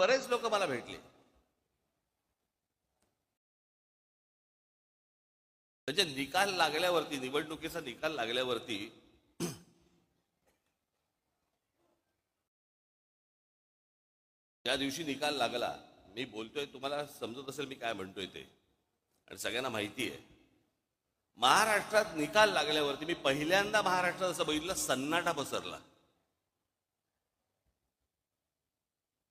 बरेच लोक मला भेटले. म्हणजे निकाल लागल्यावरती निवडणुकीचा निकाल लागल्यावरती त्या दिवशी निकाल लागला मी बोलतोय तुम्हाला समजत असेल मी काय म्हणतोय ते. आणि सगळ्यांना माहिती आहे. महाराष्ट्रात निकाल लागल्यावरती मी पहिल्यांदा महाराष्ट्रात असं बघितलं सन्नाटा पसरला.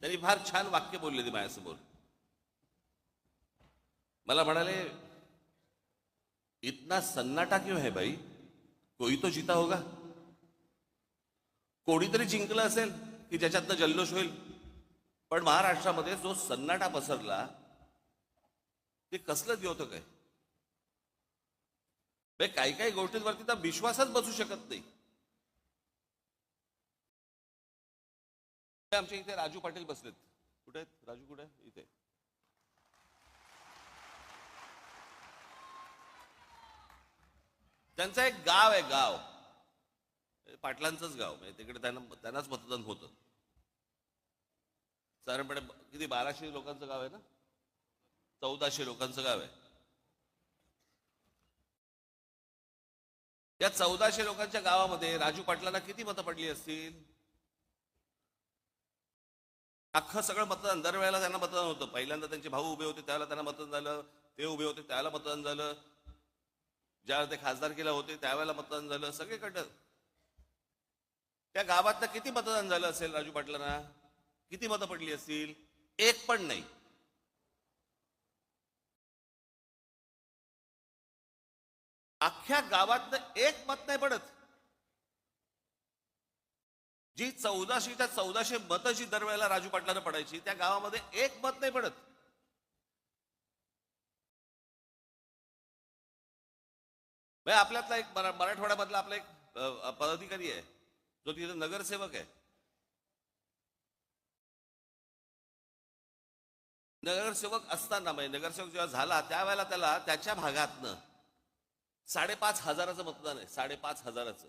त्यांनी फार छान वाक्य बोलले ते माझ्यासमोर. मला म्हणाले इतना सन्नाटा क्यों है भाई? कोई तो जीता होगा. कोणीतरी जिंकलं असेल की ज्याच्यातनं जल्लोष होईल. पण महाराष्ट्रामध्ये जो सन्नाटा पसरला ते कसलं होतं काय काही काही गोष्टींवरती तर विश्वासच बसू शकत नाही. आमच्या इथे राजू पाटील बसलेत. कुठे आहेत? राजू कुठे? इथे. त्यांचं एक गाव आहे गाव. पाटलांचंच गाव. म्हणजे तिकडे त्यांना त्यांनाच मतदान होतं. साधारणपणे किती? बाराशे लोकांचं गाव आहे ना? चौदाशे लोकांचं गाव आहे. या चौदाशे लोकांच्या गावामध्ये राजू पाटलांना किती मतं पडली असतील? अख्खं सगळं मतदान दरवेळेला त्यांना मतदान होतं. पहिल्यांदा त्यांचे भाऊ उभे होते त्यावेळेला त्यांना मतदान झालं. ते उभे होते त्याला मतदान झालं. ज्यावेळेला ते खासदारकीला होते त्यावेळेला मतदान झालं. सगळीकडं. त्या गावातनं किती मतदान झालं असेल राजू पाटलांना? किती मतं पडली असतील? एक पण नाही. अख्ख्या गावातनं एक मत नाही पडत. जी चौदाशेच्या चौदाशे मतं जी दरवेळेला राजू पाटलांना पडायची त्या गावामध्ये एक मत नाही पडत. म्हणजे आपल्यातला एक मराठवाड्यामधला आपला एक पदाधिकारी आहे. जो तिथे नगरसेवक आहे. नगरसेवक असताना म्हणजे नगरसेवक जेव्हा झाला त्यावेळेला त्याला त्याच्या भागातनं साडेपाच हजाराचं मतदान आहे. साडेपाच हजाराचं.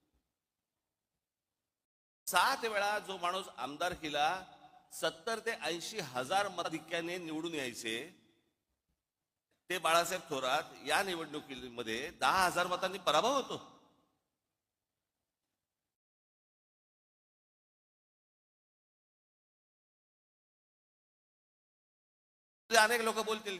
सात वेळा जो माणूस आमदारकीला सत्तर ते ऐंशी हजार मताधिक्याने निवडून यायचे ते बाळासाहेब थोरात या निवडणुकीमध्ये दहा हजार मतांनी पराभव होतो. अनेक लोक बोलतील.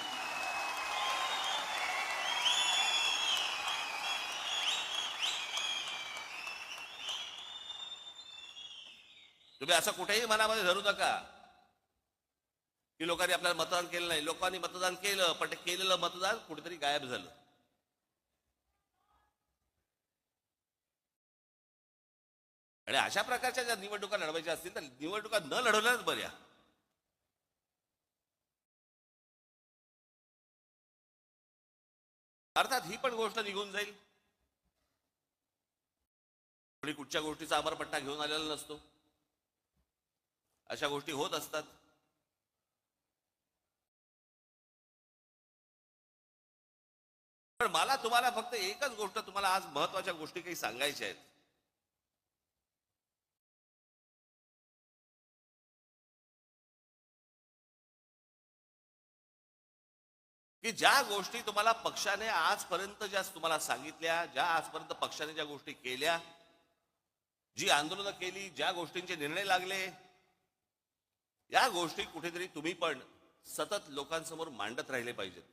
तुम्ही असं कुठेही मनामध्ये धरू नका. की लोकांनी आपल्याला मतदान केलं नाही. लोकांनी मतदान केलं पण ते केलेलं मतदान कुठेतरी गायब झालं. आणि अशा प्रकारच्या ज्या निवडणुका लढवायच्या असतील तर निवडणुका न लढवल्याच बऱ्या. अर्थात ही पण गोष्ट निघून जाईल. कोणी कुठच्या गोष्टीचा अमरपट्टा घेऊन आलेला नसतो. अशा गोष्टी होत असतात. पण मला तुम्हाला फक्त एकच गोष्ट तुम्हाला आज महत्त्वाच्या गोष्टी काही सांगायच्या आहेत. की ज्या गोष्टी तुम्हाला पक्षाने आजपर्यंत ज्या तुम्हाला सांगितल्या ज्या आजपर्यंत पक्षाने ज्या गोष्टी केल्या जी आंदोलनं केली ज्या गोष्टींचे निर्णय लागले या गोष्टी कुठेतरी तुम्ही पण सतत लोकांसमोर मांडत राहिले पाहिजेत.